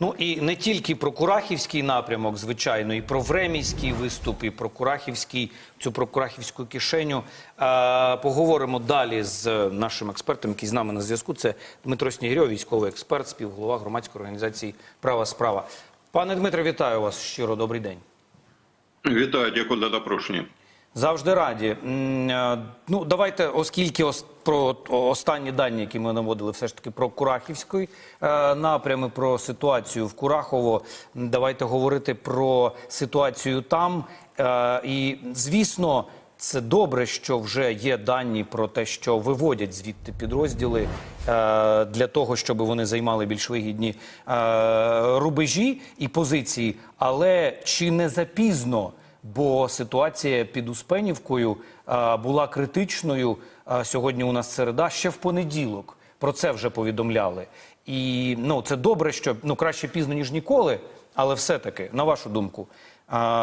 Ну і не тільки про Курахівський напрямок, звичайно, і про Времійський виступ, і про Курахівський, цю про Курахівську кишеню. Е, поговоримо далі з нашим експертом, який з нами на зв'язку. Це Дмитро Снігирьов, військовий експерт, співголова громадської організації Права справа. Пане Дмитре, вітаю вас щиро. Добрий день. Вітаю, дякую за запрошення. Завжди раді. Е, Ну, давайте, оскільки ос- про останні дані, які ми наводили, все ж таки про Курахівський е, напрями, про ситуацію в Курахово. Давайте говорити про ситуацію там. Е, І, звісно, це добре, що вже є дані про те, що виводять звідти підрозділи для того, щоб вони займали більш вигідні рубежі і позиції. Але чи не запізно? Бо ситуація під Успенівкою була критичною. Сьогодні у нас середа ще в понеділок. Про це вже повідомляли. І ну це добре, що ну краще пізно ніж ніколи. Але все-таки, на вашу думку,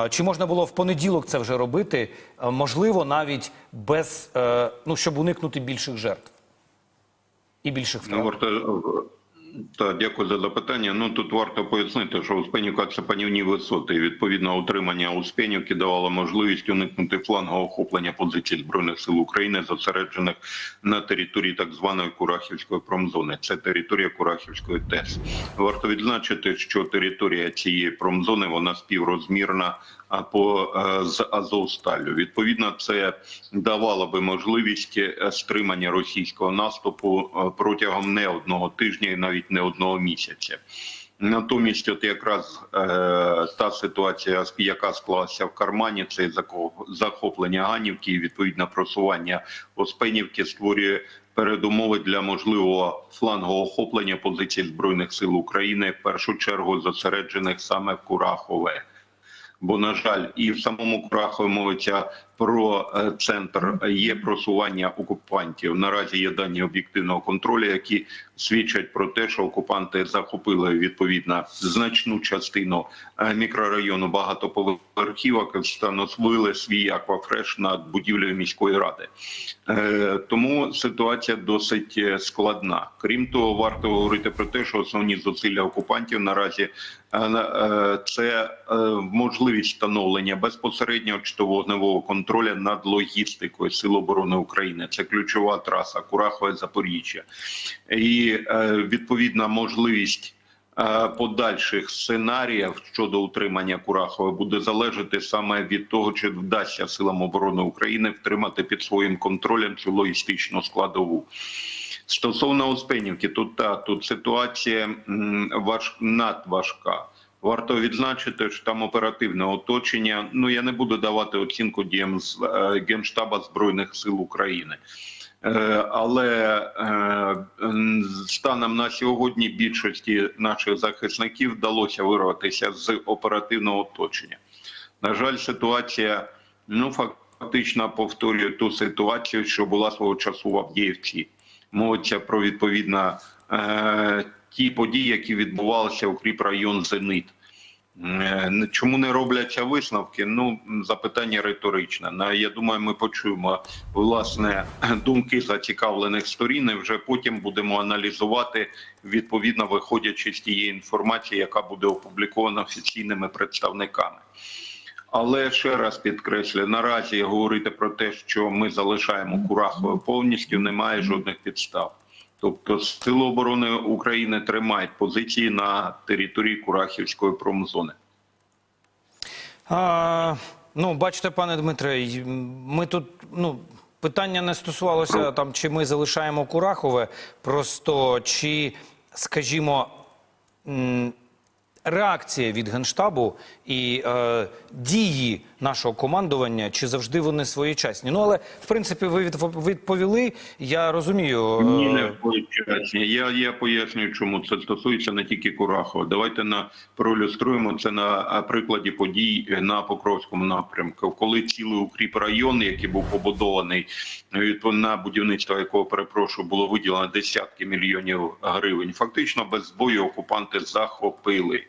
чи можна було в понеділок це вже робити? Можливо, навіть без е, ну щоб уникнути більших жертв і більших втрат. Ну, варто та дякую за запитання. Ну тут варто пояснити, що Успенівка це панівні висоти. І, Відповідно, утримання Успенівки давало можливість уникнути флангового охоплення позицій збройних сил України, зосереджених на території так званої Курахівської промзони. Це територія Курахівської ТЕС. Варто відзначити, що територія цієї промзони вона співрозмірна по е, з Азовсталлю. Відповідно, це давало би можливість е, стримання російського наступу е, протягом не одного тижня і навіть не одного місяця. Натомість, от якраз е, та ситуація, яка склалася в Кармані, це захоплення Ганівки і відповідне просування Оспенівки створює передумови для можливого флангового охоплення позицій збройних сил України, в першу чергу зосереджених саме в Курахове. Бо на жаль, і в самому краху мовиться про е, центр є просування окупантів. Наразі є дані об'єктивного контролю, які свідчать про те, що окупанти захопили відповідно значну частину е, мікрорайону багатоповерхівок, встановили свій аквафреш над будівлею міської ради. Е, Тому ситуація досить е, складна. Крім того, варто говорити про те, що основні зусилля окупантів наразі це можливість встановлення безпосереднього чи вогневого контролю над логістикою Сил оборони України. Це ключова траса Курахове Запоріжжя, і е, відповідна можливість. е, Подальших сценаріїв щодо утримання Курахова буде залежати саме від того, чи вдасться силам оборони України втримати під своїм контролем цю логістичну складову. Стосовно Успенівки, тут та тут ситуація важ надважка. Варто відзначити, що там оперативне оточення. Ну я не буду давати оцінку діям з е, генштаба збройних сил України. Е, Але е, станом на сьогодні більшості наших захисників вдалося вирватися з оперативного оточення. На жаль, ситуація ну фактично повторює ту ситуацію, що була свого часу в Авдіївці. Мовиться про відповідно е, ті події, які відбувалися укріп район Зенит. Е, Чому не робляться висновки? Ну запитання риторичне. Я думаю, ми почуємо власне думки зацікавлених сторін. і Вже потім будемо аналізувати відповідно виходячи з тієї інформації, яка буде опублікована офіційними представниками. Але ще раз підкреслю, наразі говорити про те, що ми залишаємо Курахове повністю, немає жодних підстав. Тобто Сили оборони України тримають позиції на території Курахівської промзони. А, ну, бачите, пане Дмитре, ми тут ну. Питання не стосувалося там, чи ми залишаємо Курахове, просто чи, скажімо, реакція від генштабу і е, дії нашого командування, чи завжди вони своєчасні. Ну але в принципі ви відпо- відповіли. Я розумію. е, Ні, не пояснюю. Я, я пояснюю, чому це стосується не тільки Курахова. Давайте на проілюструємо це на прикладі подій на Покровському напрямку, коли цілий укріп район, який був побудований відповідно на будівництво, якого перепрошую, було виділено десятки мільйонів гривень. Фактично без бою окупанти захопили.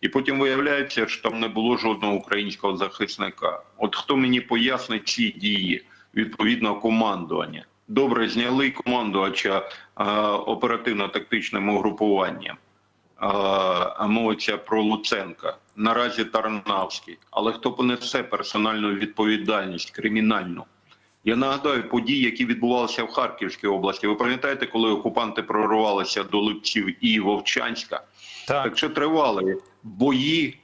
І потім виявляється, що там не було жодного українського захисника. От хто мені пояснить ці дії відповідного командування? Добре, зняли командувача оперативно-тактичним угрупуванням. мовиться про Луценка, наразі Тарнавський. Але хто понесе персональну відповідальність кримінальну? Я нагадаю події, які відбувалися в Харківській області. Ви пам'ятаєте, коли окупанти прорвалися до Липців і Вовчанська? Так. Так що тривали бої.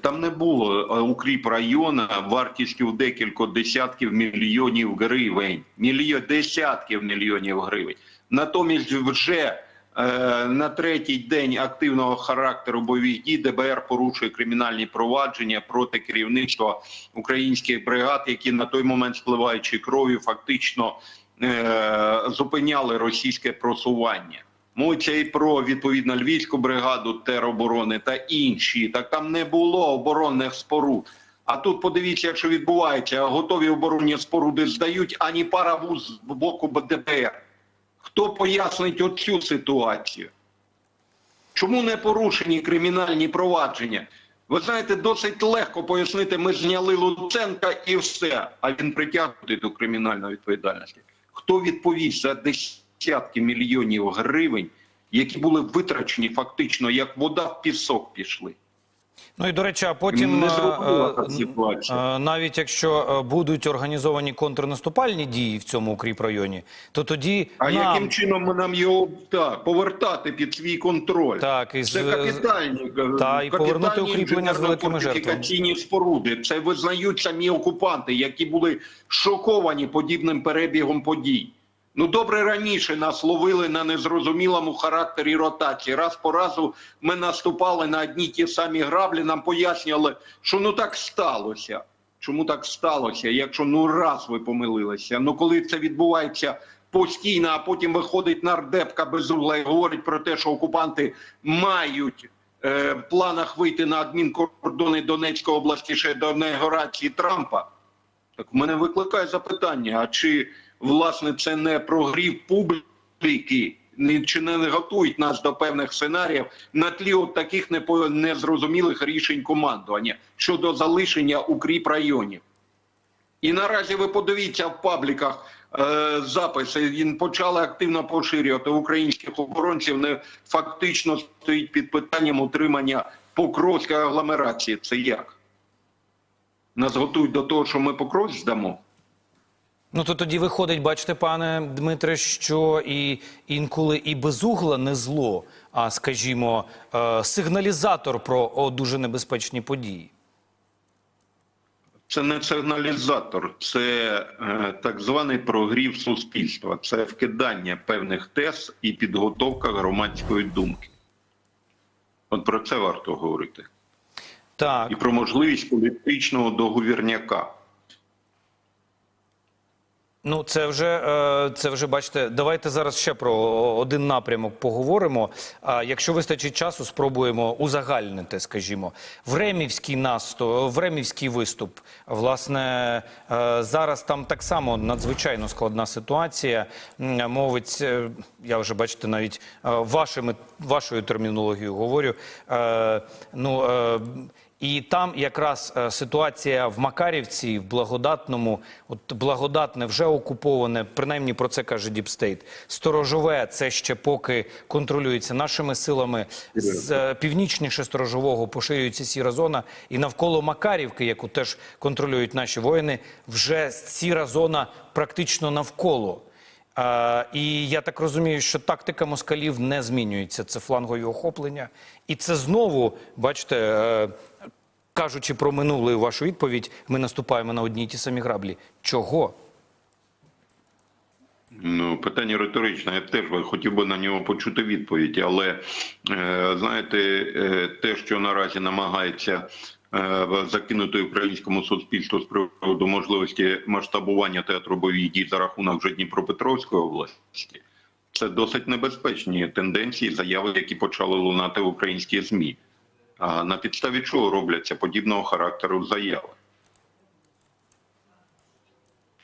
Там не було е, укріп району вартістю в декілька десятків мільйонів гривень. Мільйон, десятків мільйонів гривень. Натомість вже на третій день активного характеру бойових дій ДБР порушує кримінальні провадження проти керівництва українських бригад, які на той момент, спливаючи кров'ю, фактично е, зупиняли російське просування. Мовиться і про відповідно львівську бригаду тероборони та інші. Так там не було оборонних споруд. А тут подивіться, що відбувається. Готові оборонні споруди здають, ані пара вуз з боку ДБР. Хто пояснить оцю ситуацію? Чому не порушені кримінальні провадження? Ви знаєте, досить легко пояснити, ми зняли Луценка і все, а він притягнутий до кримінальної відповідальності. Хто відповість за десятки мільйонів гривень, які були витрачені фактично, як вода в пісок пішли? Ну і до речі, а потім Не е, е, е, навіть якщо будуть організовані контрнаступальні дії в цьому укріпрайоні, то тоді А нам яким чином ми нам його так, повертати під свій контроль? Так, і це капітальні, та, і повернути укріплення з великими інженерно-фортифікаційні споруди. Це визнають самі окупанти, які були шоковані подібним перебігом подій. Ну добре раніше нас ловили на незрозумілому характері ротації. Раз по разу ми наступали на одні ті самі граблі. Нам пояснювали, що ну так сталося. Чому так сталося? Якщо ну раз ви помилилися, ну коли це відбувається постійно, а потім виходить нардепка безугла і говорить про те, що окупанти мають е, в планах вийти на адмінкордони Донецької області ще до інаугурації Трампа. Так в мене викликає запитання: а чи власне це не прогрів публіки? Чи не готують нас до певних сценаріїв на тлі от таких незрозумілих рішень командування щодо залишення укріп районів? І наразі ви подивіться в пабліках е, записи. Він почали активно поширювати українських оборонців. Не фактично стоїть під питанням утримання Покровської агломерації. Це як? Нас готують до того, що ми Покровськ здамо. Ну то тоді виходить, бачите, пане Дмитре, що і інколи і безугла не зло, а скажімо, е, сигналізатор про о, дуже небезпечні події. Це не сигналізатор, це е, так званий прогрів суспільства, це вкидання певних тез і підготовка громадської думки. От про це варто говорити. Так. І про можливість політичного договірняка. Ну, це вже, е, це вже бачите. Давайте зараз ще про один напрямок поговоримо. А якщо вистачить часу, спробуємо узагальнити, скажімо, Времівський наступ, Времівський виступ. Власне, е, зараз там так само надзвичайно складна ситуація. Мовить, е, я вже бачите, навіть вашими вашою термінологією говорю. Ну і там якраз е, ситуація в Макарівці, в Благодатному, от Благодатне вже окуповане, принаймні про це каже Діпстейт. Сторожове це ще поки контролюється нашими силами. З е, північніше сторожового поширюється сіра зона, і навколо Макарівки, яку теж контролюють наші воїни, вже сіра зона практично навколо. Е, і я так розумію, що тактика москалів не змінюється. Це флангові охоплення. І це знову, бачите, е, кажучи про минуле вашу відповідь, ми наступаємо на одні й ті самі граблі. Чого? Ну, питання риторичне. Я теж хотів би на нього почути відповідь. Але е, знаєте, е, те, що наразі намагається е, закинути українському суспільству з приводу можливості масштабування театру бойових дій за рахунок вже Дніпропетровської області, це досить небезпечні тенденції, заяви, які почали лунати в українські змі. На підставі чого робляться подібного характеру заяви?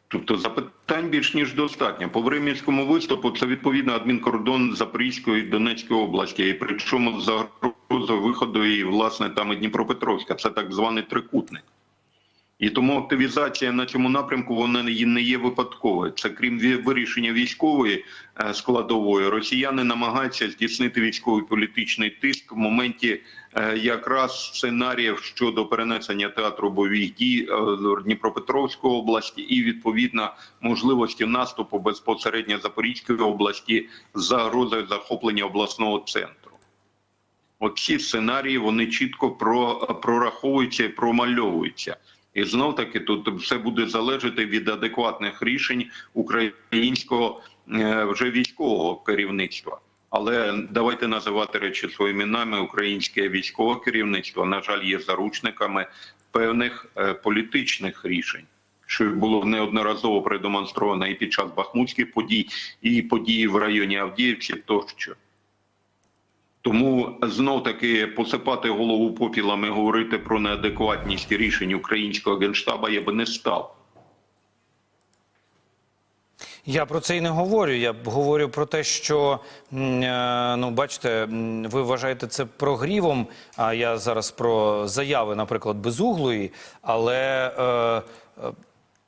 Тобто запитань більш ніж достатньо. По Времівському виступу це відповідно адмінкордон Запорізької і Донецької області, і причому загроза виходу і власне там і Дніпропетровська. Це так званий трикутник. І тому активізація на цьому напрямку вона не є- випадковою. Це крім вирішення військової е, складової, росіяни намагаються здійснити військовий політичний тиск в моменті е, якраз сценаріїв щодо перенесення театру бойових дій е, Дніпропетровської області і відповідно можливості наступу безпосередньо Запорізької області загрозою захоплення обласного центру. От ці сценарії вони чітко прораховуються і промальовуються. І знов таки тут все буде залежати від адекватних рішень українського е, вже військового керівництва. Але давайте називати речі своїми іменами. Українське військове керівництво, на жаль, є заручниками певних е, політичних рішень, що було неодноразово продемонстровано і під час бахмутських подій, і події в районі Авдіївці тощо. Тому знов таки посипати голову попілами, говорити про неадекватність рішень українського генштаба я би не став. Я про це і не говорю. Я говорю про те, що е, ну бачите, ви вважаєте це прогрівом. А я зараз про заяви, наприклад, безуглої, але. Е, е,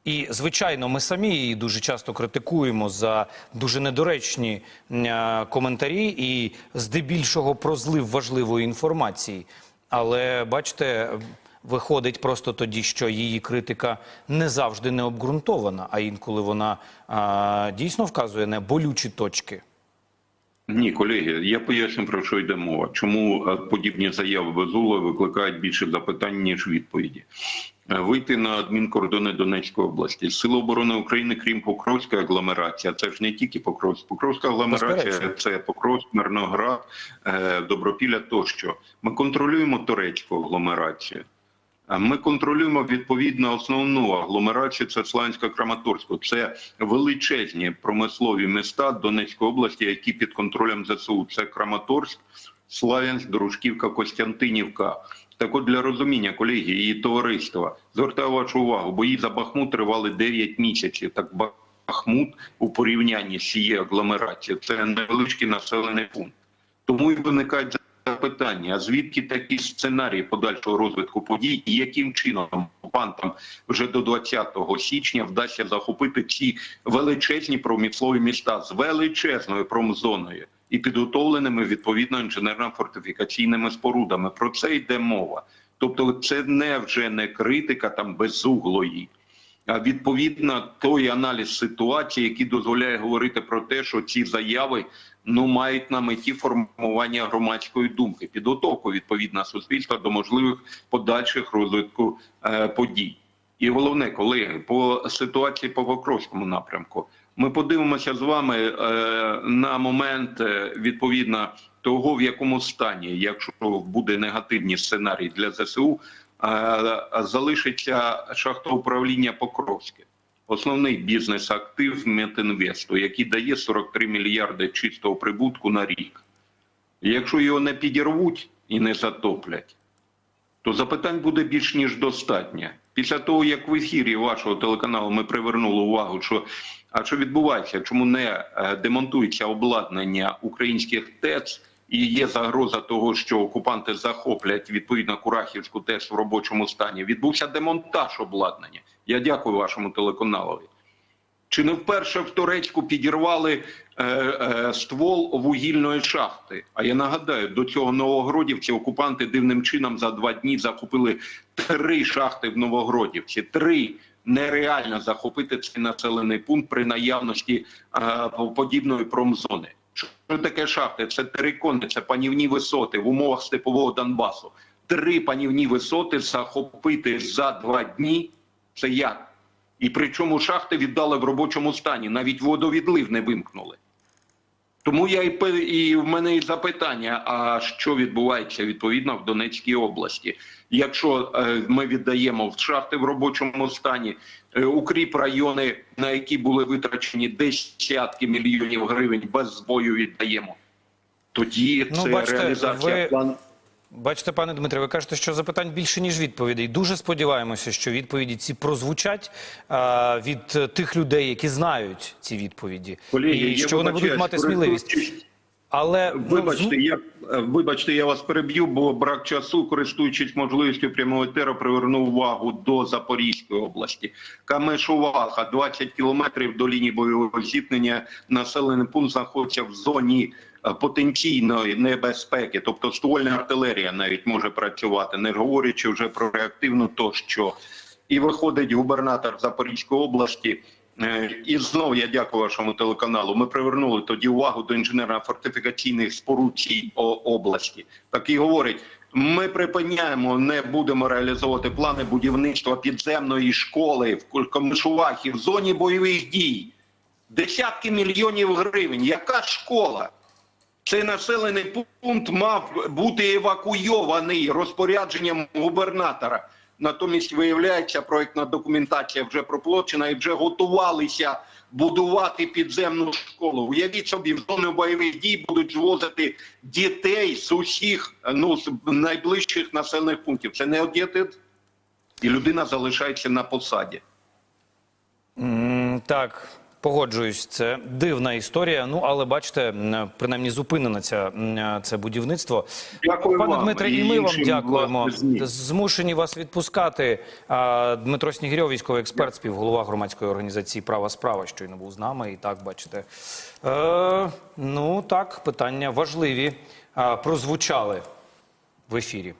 і звичайно, ми самі її дуже часто критикуємо за дуже недоречні е, коментарі і здебільшого про злив важливої інформації. Але бачите, виходить просто тоді, що її критика не завжди не обґрунтована, а інколи вона а, дійсно вказує на болючі точки. Ні, колеги, я поясню про що йде мова. Чому е, подібні заяви Безула викликають більше запитань ніж відповіді. Е, Вийти на адмінкордони Донецької області. Сили оборони України, крім Покровської агломерації, це ж не тільки Покровськ. Покровська агломерація це Покровськ, Мирноград, е, Добропілля тощо. Ми контролюємо турецьку агломерацію. Ми контролюємо відповідно основну агломерацію. Це Славянська Краматорську. Це величезні промислові міста Донецької області, які під контролем ЗСУ. Це Краматорськ, Славянськ, Дружківка, Костянтинівка. Так от для розуміння колеги і товариства звертаю вашу увагу, бої за Бахмут тривали 9 місяців. Так Бахмут у порівнянні з цією агломерацією це невеличкий населений пункт. Тому і виникають запитання: звідки такі сценарії подальшого розвитку подій, і яким чином окупантам вже до 20 січня вдасться захопити ці величезні промислові міста з величезною промзоною і підготовленими відповідно інженерно-фортифікаційними спорудами? Про це йде мова. Тобто, це не вже не критика там безуглої. Відповідно той аналіз ситуації, який дозволяє говорити про те, що ці заяви ну мають на меті формування громадської думки, підготовку відповідно суспільства до можливих подальших розвитку е, подій. І головне, колеги, по ситуації по Покровському напрямку. Ми подивимося з вами е, на момент е, відповідно того, в якому стані, якщо буде негативний сценарій для ЗСУ, залишиться шахтоуправління Покровське. Основний бізнес-актив Метінвесту, який дає 43 мільярди чистого прибутку на рік. Якщо його не підірвуть і не затоплять, то запитань буде більш ніж достатньо. Після того, як в ефірі вашого телеканалу ми привернули увагу, що а що відбувається, чому не е, демонтується обладнання українських ТЕЦ, і є загроза того, що окупанти захоплять відповідно Курахівську ТЕЦ в робочому стані. Відбувся демонтаж обладнання. Я дякую вашому телеканалові. Чи не вперше в Турецьку підірвали е, е, ствол вугільної шахти? А я нагадаю, до цього Новогродівці окупанти дивним чином за два дні захопили три шахти в Новогродівці. Три нереально захопити цей населений пункт при наявності е, подібної промзони. Що таке шахти? Це терикони, це панівні висоти в умовах степового Донбасу. Три панівні висоти захопити за два дні. Це як? І причому шахти віддали в робочому стані, навіть водовідлив не вимкнули. Тому я і, і в мене і запитання: а що відбувається відповідно в Донецькій області? Якщо е, ми віддаємо в шахти в робочому стані, е, укріп райони, на які були витрачені десятки мільйонів гривень без збою віддаємо, тоді Ну, це бачите, реалізація ви- плану. Бачите, пане Дмитре, ви кажете, що запитань більше ніж відповідей. Дуже сподіваємося, що відповіді ці прозвучать а, від тих людей, які знають ці відповіді, Колеги, і що вони будуть мати сміливість. Але ну, Вибачте, зм- я е, вибачте, я вас переб'ю, бо брак часу, користуючись можливістю прямого етеру, привернув увагу до Запорізької області. Камешуваха, 20 кілометрів до лінії бойового зіткнення. Населений пункт знаходиться в зоні потенційної небезпеки, тобто ствольна артилерія навіть може працювати, не говорячи вже про реактивну тощо. І виходить губернатор Запорізької області. Е, І знову я дякую вашому телеканалу. Ми привернули тоді увагу до інженерно-фортифікаційних споруд цій області. Так і говорить: ми припиняємо, не будемо реалізовувати плани будівництва підземної школи в Комишувахі в зоні бойових дій. Десятки мільйонів гривень. Яка школа? Цей населений пункт мав бути евакуйований розпорядженням губернатора. Натомість виявляється, проектна документація вже проплачена і вже готувалися будувати підземну школу. Уявіть собі, в зону бойових дій будуть звозити дітей з усіх ну з найближчих населених пунктів. Це не одіти, і людина залишається на посаді. М, Так, погоджуюсь, це дивна історія. Ну, але бачите, принаймні зупинено ця, це будівництво. Дякую Пане вам Дмитре, і ми вам дякуємо. Змушені вас відпускати. Дмитро Снігирьов, військовий експерт, співголова громадської організації Права справа, щойно був з нами. І так, бачите. Е, ну так, питання важливі прозвучали в ефірі.